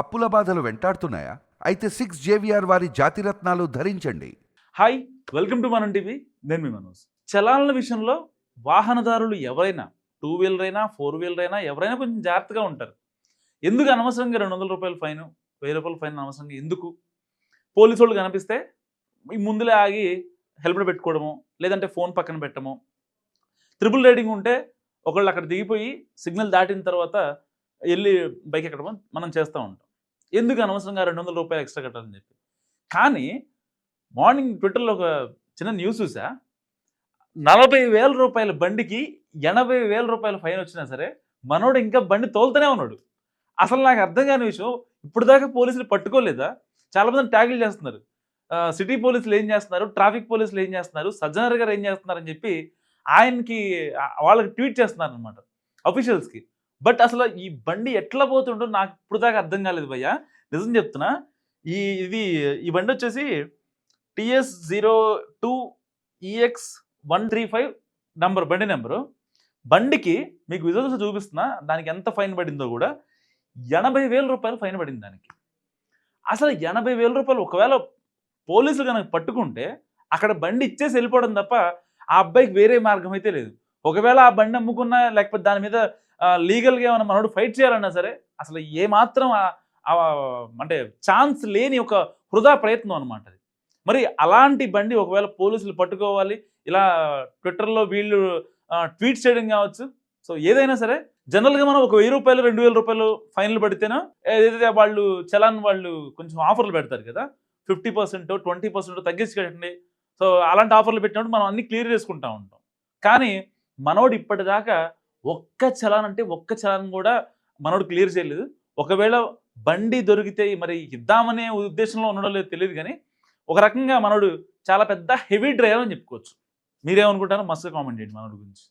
అప్పుల బాధలు వెంటాడుతున్నాయా? అయితే సిక్స్ జేవిఆర్ వారి జాతిరత్నాలు ధరించండి. Hi welcome to Manam TV నేను మీ మనోజ్. చలాన్ల విషయంలో వాహనదారులు ఎవరైనా టూ వీలర్ అయినా ఫోర్ వీలర్ అయినా ఎవరైనా కొంచెం జాగ్రత్తగా ఉంటారు. ఎందుకు అనవసరంగా రెండు వందల రూపాయల ఫైన్ వెయ్యి రూపాయల ఫైన్ అనవసరంగా ఎందుకు? పోలీసు వాళ్ళు కనిపిస్తే ముందులే ఆగి హెల్మెట్ పెట్టుకోవడము లేదంటే ఫోన్ పక్కన పెట్టడము. ట్రిపుల్ రైడింగ్ ఉంటే ఒకళ్ళు అక్కడ దిగిపోయి సిగ్నల్ దాటిన తర్వాత వెళ్ళి బైక్ ఎక్కడం మనం చేస్తూ ఉంటాం. ఎందుకు అనవసరంగా రెండు వందల రూపాయలు ఎక్స్ట్రా కట్టాలని చెప్పి. కానీ మార్నింగ్ ట్విట్టర్లో ఒక చిన్న న్యూస్ చూసా. నలభై వేల రూపాయల బండికి ఎనభై వేల రూపాయల ఫైన్ వచ్చినా సరే మనోడు ఇంకా బండి తోలుతూనే ఉన్నాడు. అసలు నాకు అర్థం కాని విషయం ఇప్పుడు దాకా పోలీసులు పట్టుకోలేదా? చాలా మంది ట్యాగిల్ చేస్తున్నారు. సిటీ పోలీసులు ఏం చేస్తున్నారు? ట్రాఫిక్ పోలీసులు ఏం చేస్తున్నారు? సజ్జనర్ గారు ఏం చేస్తున్నారు అని చెప్పి ఆయనకి వాళ్ళకి ట్వీట్ చేస్తున్నారు అనమాట అఫీషియల్స్కి. బట్ అసలు ఈ బండి ఎట్లా పోతుండో నాకు ఇప్పుడు దాకా అర్థం కాలేదు భయ్యా. నిజం చెప్తున్నా ఈ ఇది ఈ బండి వచ్చేసి TS zero two EX one three five number బండి నెంబరు. బండికి మీకు విజువల్స్ చూపిస్తున్నా దానికి ఎంత ఫైన్ పడిందో కూడా ఎనభై వేల రూపాయలు ఫైన్ పడింది దానికి. అసలు ఎనభై వేల రూపాయలు ఒకవేళ పోలీసులు కనుక పట్టుకుంటే అక్కడ బండి ఇచ్చేసి వెళ్ళిపోవడం తప్ప ఆ అబ్బాయికి వేరే మార్గం అయితే లేదు. ఒకవేళ ఆ బండి అమ్ముకున్నా లేకపోతే దాని మీద లీగల్గా ఏమైనా మనోడు ఫైట్ చేయాలన్నా సరే అసలు ఏమాత్రం అంటే ఛాన్స్ లేని ఒక హృదయ ప్రయత్నం అనమాట అది. మరి అలాంటి బండి ఒకవేళ పోలీసులు పట్టుకోవాలి ఇలా ట్విట్టర్లో వీళ్ళు ట్వీట్ చేయడం కావచ్చు. సో ఏదైనా సరే జనరల్గా మనం ఒక వెయ్యి రూపాయలు రెండు వేల రూపాయలు ఫైన్లు పడితేనా ఏదైతే వాళ్ళు చలాన్ వాళ్ళు కొంచెం ఆఫర్లు పెడతారు కదా ఫిఫ్టీ పర్సెంట్ ట్వంటీ పర్సెంట్ తగ్గించి కట్టండి సో అలాంటి ఆఫర్లు పెట్టినప్పుడు మనం అన్ని క్లియర్ చేసుకుంటూ ఉంటాం. కానీ మనోడు ఇప్పటిదాకా ఒక్క చలాన్ అంటే ఒక్క చలాన్ కూడా మనోడు క్లియర్ చేయలేదు. ఒకవేళ బండి దొరికితే మరి ఇద్దామనే ఉద్దేశంలో ఉండడం లేదు తెలియదు కానీ ఒక రకంగా మనోడు చాలా పెద్ద హెవీ డ్రైవర్ అని చెప్పుకోవచ్చు. మీరేమనుకుంటారో మస్తు కామెంట్ చేయండి మనోడి గురించి.